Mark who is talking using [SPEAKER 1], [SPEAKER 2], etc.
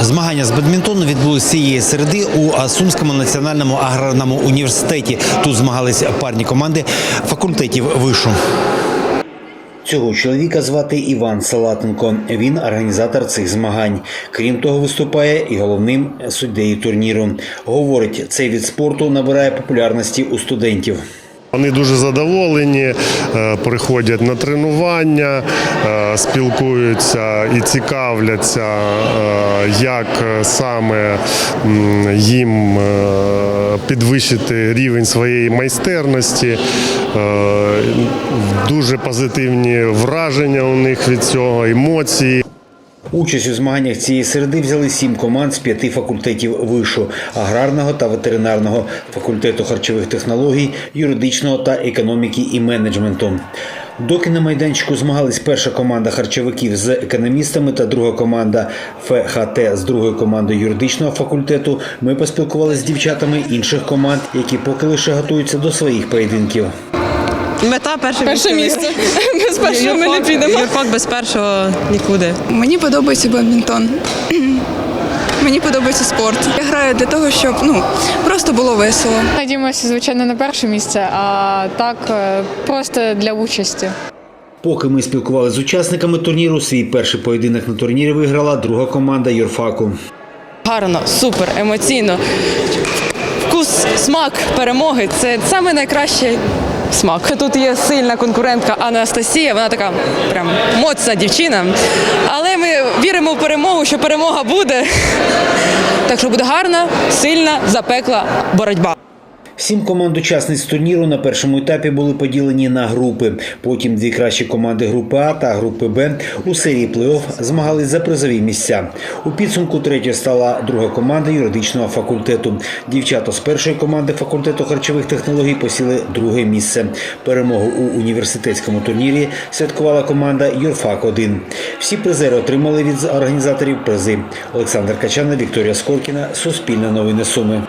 [SPEAKER 1] Змагання з бадмінтону відбулися цієї середи у Сумському національному аграрному університеті. Тут змагалися парні команди факультетів вишу. Цього чоловіка звати Іван Салатенко. Він організатор цих змагань. Крім того, виступає і головним суддею турніру. Говорить, цей від спорту набирає популярності у студентів.
[SPEAKER 2] Вони дуже задоволені, е, приходять на тренування, е, спілкуються і цікавляться, е, як саме їм підвищити рівень своєї майстерності. Дуже позитивні враження у них від цього, емоції.
[SPEAKER 1] Участь у змаганнях цієї середи взяли сім команд з п'яти факультетів вишу аграрного та ветеринарного, факультету харчових технологій, юридичного та економіки і менеджменту. Доки на майданчику змагались перша команда харчовиків з економістами та друга команда ФХТ з другою командою юридичного факультету, ми поспілкувалися з дівчатами інших команд, які поки лише готуються до своїх поєдинків.
[SPEAKER 3] Мета перше,
[SPEAKER 4] Перше місце. Без першого ми не підемо.
[SPEAKER 3] Юрфак без першого нікуди.
[SPEAKER 4] Мені подобається бадмінтон. Мені подобається спорт. Я граю для того, щоб ну просто було весело.
[SPEAKER 5] Надіємося, звичайно, на перше місце, а так е, просто для участі.
[SPEAKER 1] Поки ми спілкувалися з учасниками турніру, свій перший поєдинок на турнірі виграла друга команда юрфаку.
[SPEAKER 3] Гарно, супер, емоційно. Вкус, смак перемоги це саме найкращий смак. Тут є сильна конкурентка Анастасія, вона така прям моцна дівчина. Але ми віримо в перемогу, що перемога буде. Так що буде гарна, сильна, запекла боротьба.
[SPEAKER 1] Сім команд учасниць турніру на першому етапі були поділені на групи. Потім дві кращі команди групи А та групи Б у серії плей-офф змагались за призові місця. У підсумку третьою стала друга команда юридичного факультету. Дівчата з першої команди факультету харчових технологій посіли друге місце. Перемогу у університетському турнірі святкувала команда Юрфак 1 Всі призери отримали від організаторів призи. Олександр Качана, Вікторія Скоркіна, Суспільне новини Суми.